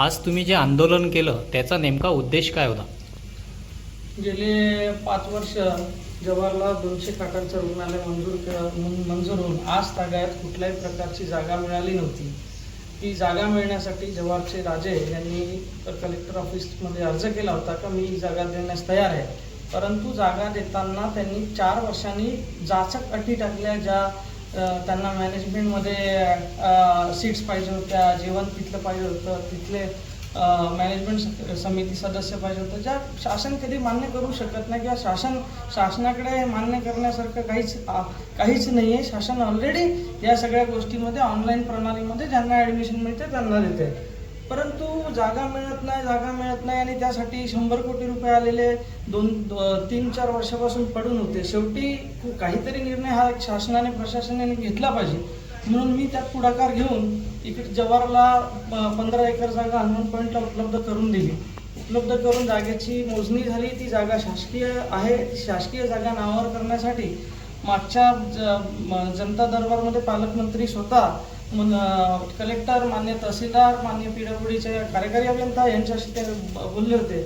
आज तुम्ही जे आंदोलन केलं त्याचा नेमका उद्देश काय होता? गेले पाच वर्ष जवाहरलाल दोनशे खाटांचं रुग्णालय मंजूर के- मंजूर होऊन आज तागायत कुठल्याही प्रकारची जागा मिळाली नव्हती. ती जागा मिळण्यासाठी जवाहरचे राजे यांनी कलेक्टर ऑफिसमध्ये अर्ज केला होता का मी ही जागा देण्यास तयार आहे. परंतु जागा देताना त्यांनी चार वर्षांनी जाचक अटी टाकल्या ज्या तर त्यांना मॅनेजमेंटमध्ये सीट्स पाहिजे होत्या जेवण तिथलं पाहिजे होतं तिथले मॅनेजमेंट समिती सदस्य पाहिजे होतं ज्या शासन कधी मान्य करू शकत नाही किंवा शासन शासनाकडे मान्य करण्यासारखं काहीच काहीच नाही आहे शासन ऑलरेडी या सगळ्या गोष्टीमध्ये ऑनलाईन प्रणालीमध्ये ज्यांना ॲडमिशन मिळते त्यांना देते. परंतु जागा मिळत नाही जागा मिळत नाही आणि त्यासाठी शंभर कोटी रुपये आलेले दोन दो- तीन चार वर्षापासून पडून होते. शेवटी काहीतरी निर्णय हा शासनाने प्रशासनाने घेतला पाहिजे. म्हणून मी त्यात पुढाकार घेऊन इकडे जवाहरला पंधरा एकर जागा हनुमान पॉईंटला उपलब्ध करून दिली. उपलब्ध करून जागेची मोजणी झाली. ती जागा शासकीय आहे. शासकीय जागा नावावर करण्यासाठी मागच्या ज- जनता दरबारमध्ये पालकमंत्री स्वतः कलेक्टर मान्य तहसीलदार मान्य पीडब्ल्यूडीचे कार्यकारी अभियंता यांच्याशी ते बोलले होते.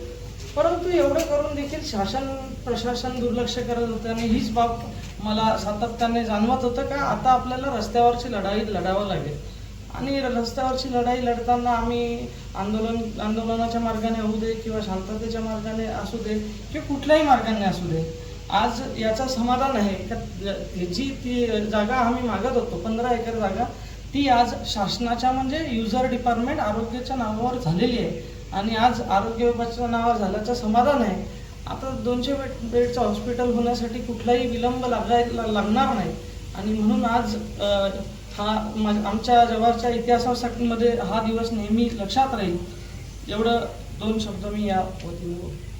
परंतु एवढं करून देखील शासन प्रशासन दुर्लक्ष करत होतं आणि हीच बाब मला सातत्याने जाणवत होतं का आता आपल्याला रस्त्यावरची लढाई लढावं लागेल. आणि रस्त्यावरची लढाई लढताना आम्ही आंदोलन आंदोलनाच्या मार्गाने होऊ दे किंवा शांततेच्या मार्गाने असू दे किंवा कुठल्याही मार्गाने असू दे आज याचं समाधान आहे. का जी ती जागा आम्ही मागत होतो पंधरा एकर जागा ती आज शासनाच्या म्हणजे युजर डिपार्टमेंट आरोग्याच्या नावावर झालेली आहे. आणि आज आरोग्य विभागाच्या नावावर झाल्याचं समाधान आहे. आता दोनशे बेड बेडचं हॉस्पिटल होण्यासाठी कुठलाही विलंब लागायला लागणार नाही. आणि म्हणून आज हा आमच्या जवळच्या इतिहासासाठी हा दिवस नेहमी लक्षात राहील. एवढं दोन शब्द मी या वतीने बोलतो.